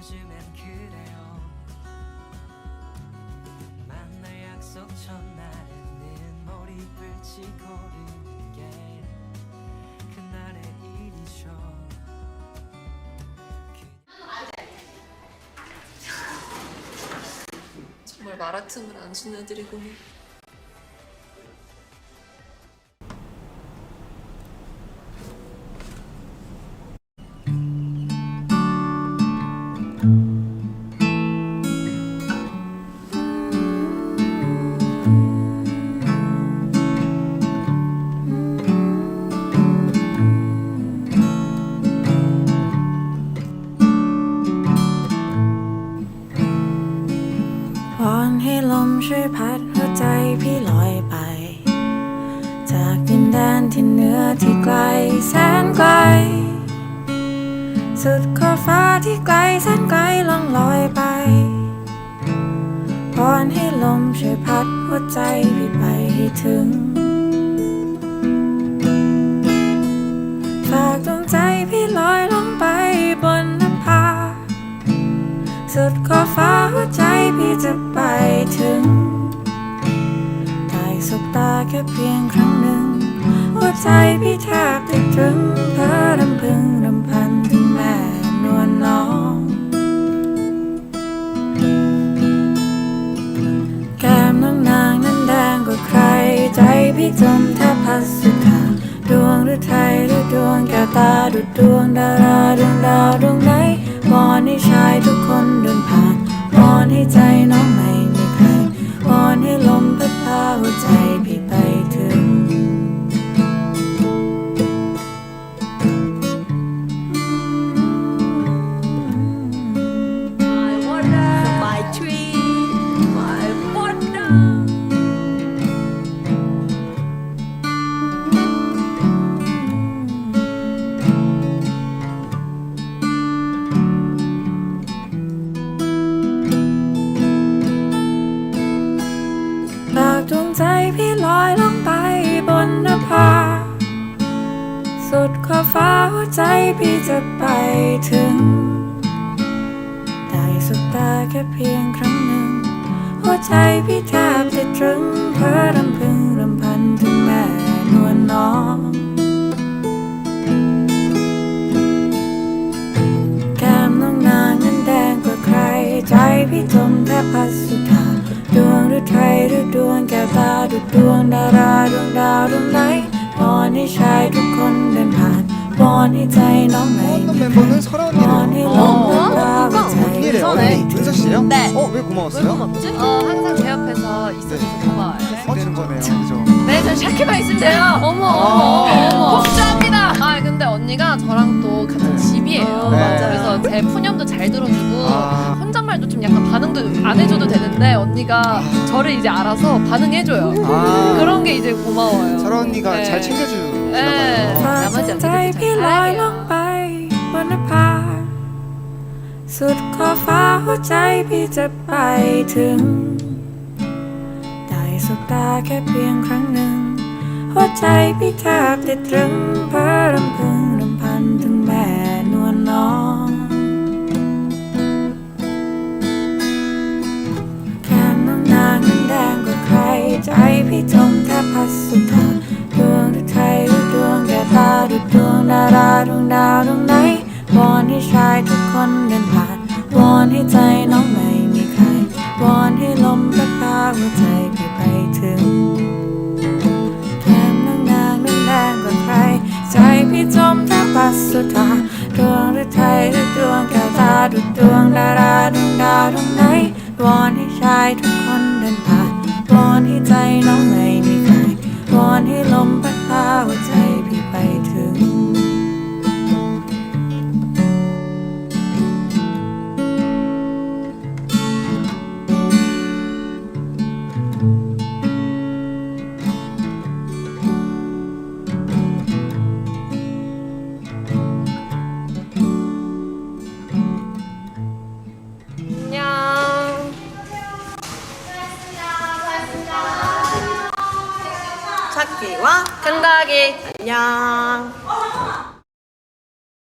요즘엔 그래요 만날 약속 전날에는 몰입을 치고르는 게 그날의 일이죠 정말 말할 틈을 안 주는 애들이군요. ช่วยพัดหัวใจพี่ลอยไป จากดินแดนที่เหนือที่ไกลแสนไกล สุดขอบฟ้าที่ไกลแสนไกลล่องลอยไปวอนให้ลมช่วยพัดหัวใจพี่ไปให้ถึง ฝากดวงใจพี่ลอยลงไปบนนภาสุดขอบฟ้าหัวใจพี่จะไปถึง ตาแค่เพียงครั้งหนึ่งหัวใจพี่แทบติดตรึงเพ้อรำพึงรำพันถึงแม่นวลน้อง แก้มน้องนางนั้นแดงกว่าใคร ใจพี่จมแทบพัดสุดาดวงหรือไทยหรือดวงแก้วตาดุดดวงดาราดวงดาวดวงไหนวอนให้ชายทุกคนเดินผ่านวอนให้ใจน้อง พี่ลอยลงไปบนนภา สุดขอบฟ้าหัวใจพี่จะไปถึง ได้สุดตาแค่เพียงครั้งหนึ่ง หัวใจพี่แทบจะตรึง ดุดดวงดาราดวงดาวดวงไหนวอนให้ชายทุกคนเดินผ่านวอนให้ใจน้องไม่ 어떤 มีใคร 멤버는 วอนให้ 설아언니래요. ลมพัดพาหัวใจ 언니래요. 전에. 언니. 은서 씨예요? 네. 어, 왜 왜 고마웠어요? 고맙지? 어, 항상 제 옆에서 있어줘서 고마워요. 어, 되는 거네요. 그죠? 네, 저 샤키만 있으면 돼요. 어머, 어머, 어머. 복주합니다. 아, 근데 언니가 저랑 또 같은 집이에요. 네. 그래서 제 푸념도 잘 들어주고 아. 혼잣말도 좀 약간 반응도 안 해줘도 되는데 언니가 저를 이제 알아서 반응해줘요. 아. 그런 게 이제 고마워요. 설아 언니가 네. 잘 챙겨주나 네. 봐요. ฝากดวงใจพี่ลอยลงไปบนนภา สุดขอบฟ้าหัวใจพี่จะไปถึง ได้สบตาแค่เพียงครั้งหนึ่ง หัวใจพี่แทบติดตรึงเพ้อรำพึง พี่จมแทบพัดสุดทาดวงไทยหรือดวงแก้วตาดุดดวงดาราดวงดาวดวงไหนวอนให้ชายทุกคนเดินผ่านวอนให้ใจน้องไม่มีใครวอนให้ลมพัดพาหัวใจพี่ไปถึงแก้มน้องนางนั้นแดงกว่าใคร ใจพี่จมแทบพัดสุดทาดวงหรือไทยหรือดวงแก้วตาดุดดวงดาราดวงดาวดวงไหนวอนให้ชายทุกคนเดินผ่าน 커피와 간다하게. 안녕.